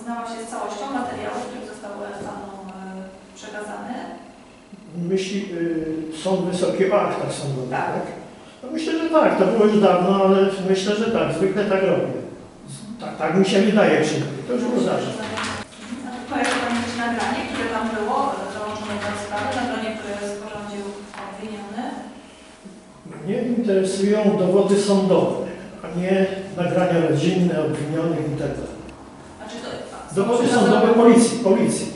Pan zapoznała się z całością materiałów, które zostały Panu e, przekazane? Myśli y, Sąd Wysoki o aktach sądowych, Tak. tak? No myślę, że tak, to było już dawno, ale myślę, że tak, zwykle tak robię. Tak, tak mi się wydaje przynajmniej, to już było zdarza. Kojarzy Pani jakieś nagranie, które tam było e, załączone do sprawy, nagranie, które sporządził obwiniony? Mnie interesują dowody sądowe, a nie nagrania rodzinne, obwinionych i tak dalej. Znaczy to, a, Dowody przekazane- sądowe policji, policji.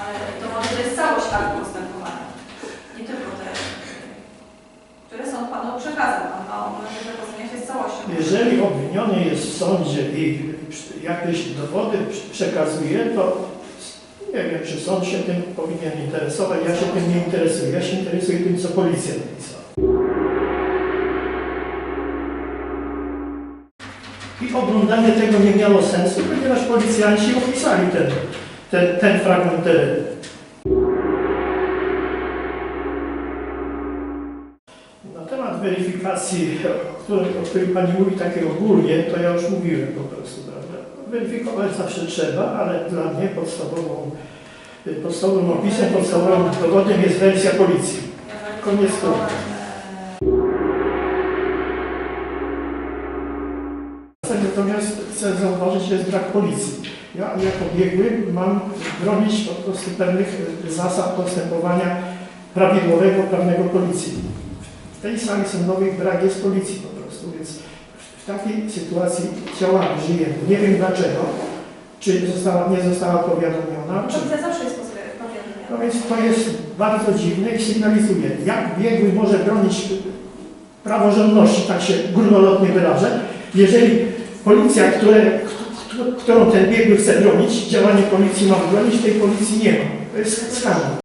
Ale to jest całość akt postępowania. Nie tylko te, które sąd Panu przekazał. Pan ma obowiązek zapoznania się z całością. Jeżeli obwiniony jest w sądzie i jakieś dowody przekazuje, to nie wiem, czy sąd się tym powinien interesować. Ja się tym nie interesuję. Ja się interesuję tym, co policja napisała. I oglądanie tego nie miało sensu, ponieważ policjanci opisali ten, ten, ten fragment terenu. Na temat weryfikacji, o której, o której Pani mówi takie ogólnie, to ja już mówiłem po prostu, prawda? Weryfikować zawsze trzeba, ale dla mnie podstawową, podstawowym opisem, podstawowym dowodem jest wersja policji. Koniec kropka. Natomiast chcę zauważyć, że jest brak policji. Ja jako biegły mam bronić po prostu pewnych zasad postępowania prawidłowego, prawnego policji. W tej sali sądowej brak jest policji po prostu, więc w takiej sytuacji działamy, żyjemy. Nie wiem dlaczego, czy została, nie została powiadomiona, czy... Policja zawsze jest No powiadomiona. więc to jest bardzo dziwne i sygnalizuje, jak biegły może bronić praworządności, tak się górnolotnie wyrażę, jeżeli policja, które, którą ten biegły chce bronić, działanie policji ma bronić, tej policji nie ma. To jest skandal.